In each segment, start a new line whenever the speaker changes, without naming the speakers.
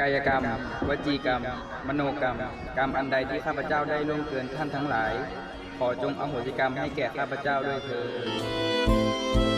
กายกรรม วจีกรรม มโนกรรม กรรมอันใดที่ข้าพเจ้าได้ล่วงเกินท่านทั้งหลาย ขอจงอโหสิกรรมให้แก่ข้าพเจ้าด้วยเถิด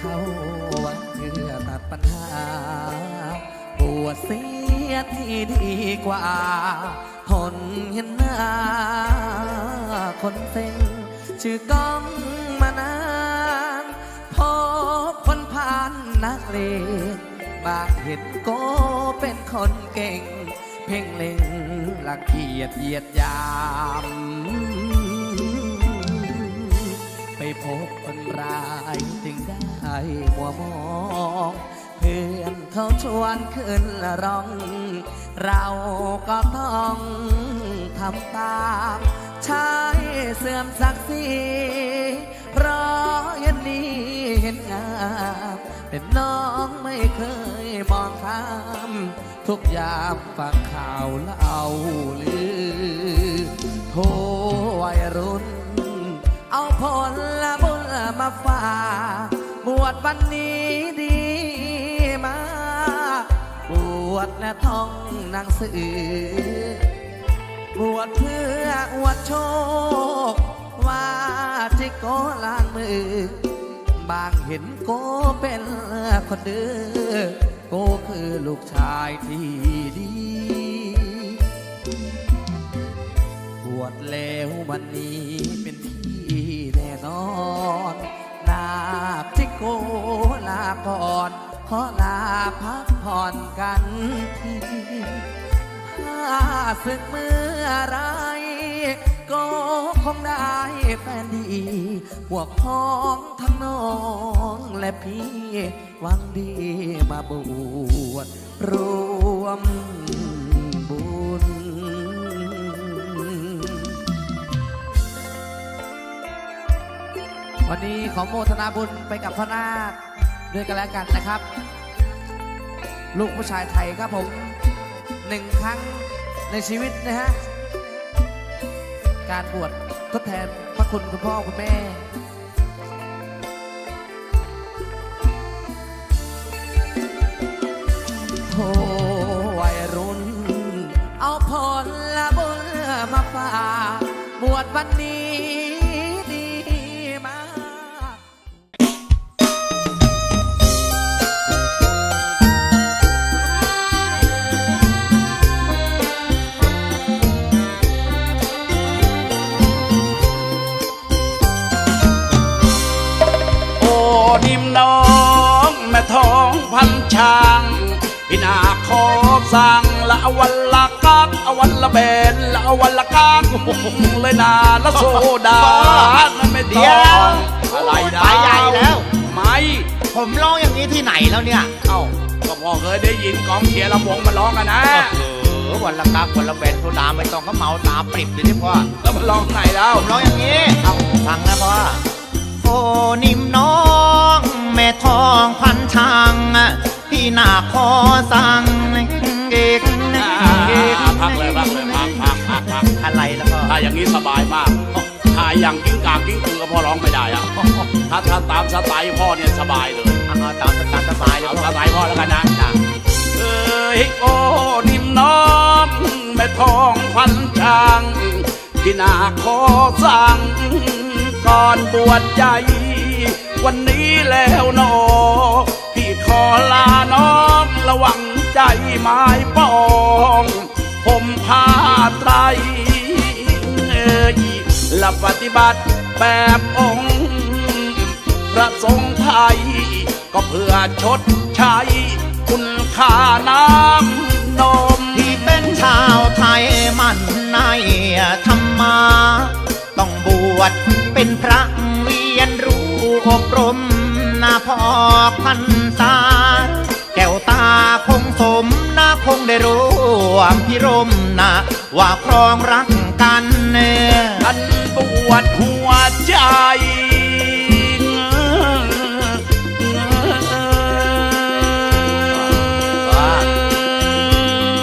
เขาวังเพื่อตัดปัญหาบวชเสียที่ดีกว่า ทนเห็นหน้า คนเซ็งชื่อก้องมานานพบคนผ่านนักเลงบางเห็นโกเป็นคนเก่ง เพ่งเล็งละเกียดเหยียดยาม ไปพบ ร้ายจึงได้มัวมองเพื่อนเขาชวนขึ้นร้อง เราก็ต้องทำตามใช้เสื่อมศักดิ์ศรีเพราะยันนี้เห็นเป็นน้องไม่เคยมองข้าม ทุกยามฟังข่าวเล่าลือ โทวัยรุ่น เอาผล มาฝากบวชวันนี้ดีมากบวชและท่องหนังสือบวชเพื่ออวดโชค ว่าที่โกล้างมือ บางเห็นโกเป็นคนดื้อโกคือลูกชายที่ดีบวชแล้ววันนี้ ศึกเมื่อไรก็คงได้แฟนดี พวกพ้องทั้งน้องและพี่หวังดีมาบวชรวมบุญ วันนี้ขอโมทนาบุญไปกับพ่อนาคด้วยกันแล้วกันนะครับ ลูกผู้ชายไทยครับผมหนึ่งครั้ง ในชีวิตนะฮะ การบวชทดแทนพระคุณคุณพ่อคุณแม่โทวัยรุ่น เอาผลละบุญมาฝากบวชวันนี้
สั่งละอวันละกักอวันละเบนละอวันละกักเลยนาละโซดานั่นไม่
เดี๋
ต้
ยว
องอะไรนะ
ไปใหญ่แล้ว
ไม่
ผมร้องอย่างนี้ที่ไหนแล้วเนี่ย
เอ้าก็พอเคยได้ยินกองเชียร์ลำวงมาร้องกันนะ
เออวันละกักวันละเบนโซดาไม่ต้องก็เมาตาปริบเลยที่พ่อ
แล้วมันร้องไหนแล้ว
ผมร้องอย่างนี้เอาฟังนะพ่อโอ้นิ่มน้องแม่ทองพันช่างพี่นาขอสั่ง เอก
พักเลยพักเลยพักพักพักพัก
อะไรแล้วพ่อ
ถ้าอย่างนี้สบายมากถ้าอย่างกิ้งกางกิ้งกือก็พอร้องไม่ได้อะถ้าถ้าตามสไตล์พ่อเนี่ยสบายเลย
เอาเอาตามตามสบายเลย
เอา
พ่
ส
อ
ไตล์พ่อแล้วกันนะเอ้ยโอ้นิ่มน้อมแม่ทองพันช่างที่นาขอสั่งก่อนบวชใจ วันนี้แล้วหนอพี่ขอลาน้องระวัง ใจไม้ปอง ผมพาไตรเอ่ยและปฏิบัติแบบองค์พระสงฆ์ไทย ก็เพื่อชดใช้คุณค่าน้ำนม
ที่เป็นชาวไทยมันในธรรมา ต้องบวชเป็นพระเรียนรู้อบรมนาพอกพัน คงสมนาคงได้รู้วมพิรมนะว่าครองรักกันเน
อันบวชหัวใจ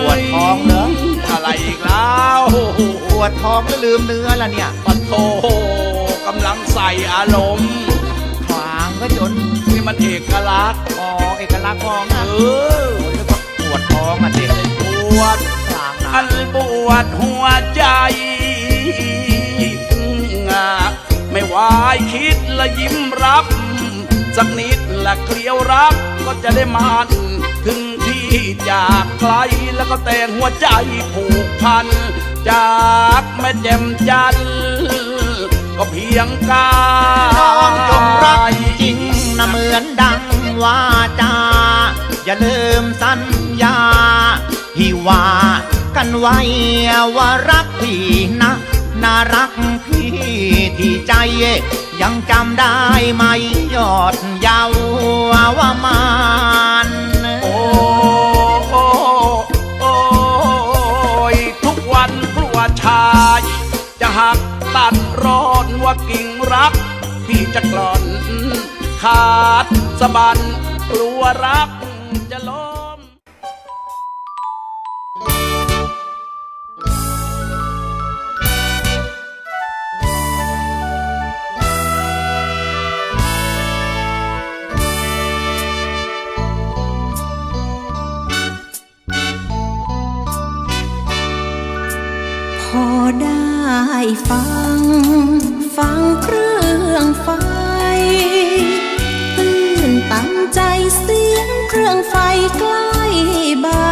ปวดท้องเหรอ
อะไรอีกแล้ว
ปวดท้องแล้วลืมเนื้อละเนี่ย
ปะโทกำลังใส่อารมณ์
ขวางก็จน
นี่มันเอกลักษณ์
อ๋อเอกลักษณ์ท้อง
เอ
นะ
อ
ป วดท้องอะเด็ก
บวช
กลาง
อั
นะ
นบวชหัวใจไม่วายคิดและยิ้มรับ สักนิดและเกลียวรักก็จะได้มันถึงที่จากไกลแล้วก็แต่งหัวใจผูกพัน จากแม่แจ่มจันก็เพียงกา
น้องจงรักจริงนะเหมือนดังว่า อย่าลืมสัญญาที่ว่ากันไว้ว่ารักพี่นะน่ารักพี่ที่ใจ ยังจำได้ไหมยอดยาวว่ามาน
โอ้โอ้ยทุกวันกลัวชาย จะหักตัดร้อนว่ากิ่งรัก พี่จะกลอนขาดสะบันกลัวรัก
ฟัง ฟังเครื่องไฟตื่นตั้งใจเสียงเครื่องไฟใกล้บ้าน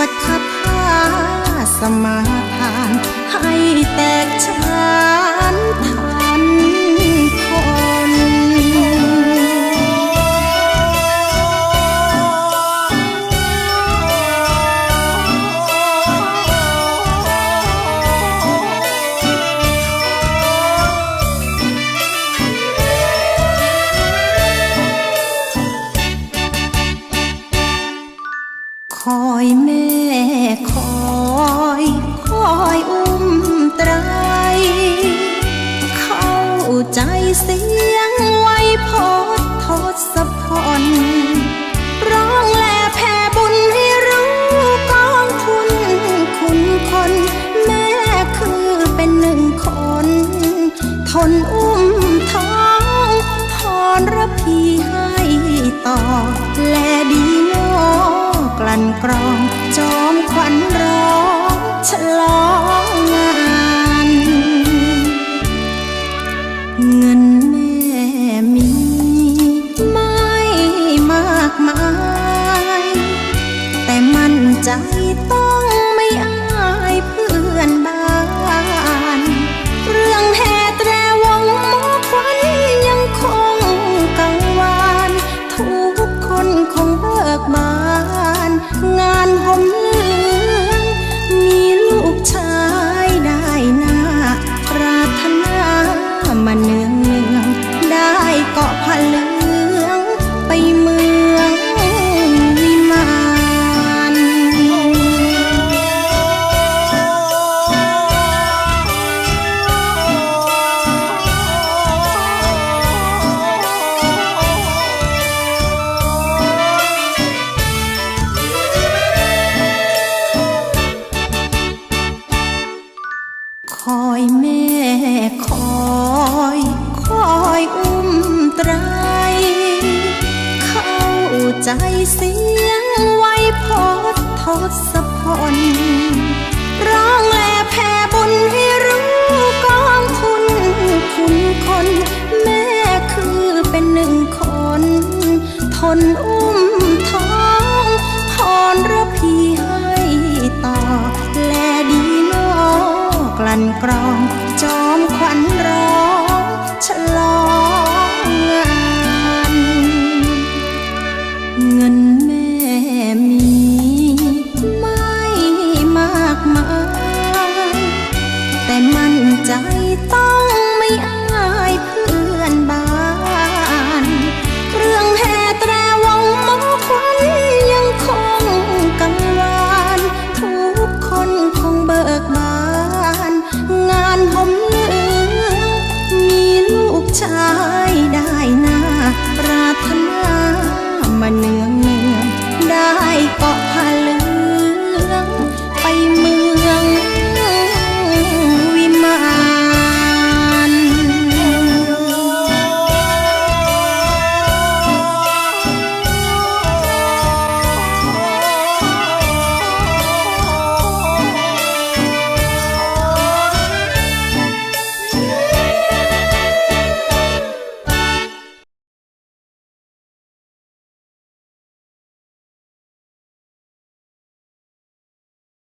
วดคาถาสมาทาน ให้แตกฉานทันคนคอยแม่ เสียงไวพอดทอดสะพอนร้องแลแผ่บุญให้รู้กองทุนคุณคน แม่คือเป็นหนึ่งคน ทนอุ้มท้องพรระพีให้ต่อ แลดีโนกลั่นกรอง จอมขวัญร้องฉลอง มั่นใจต้องไม่อายเพื่อนบ้าน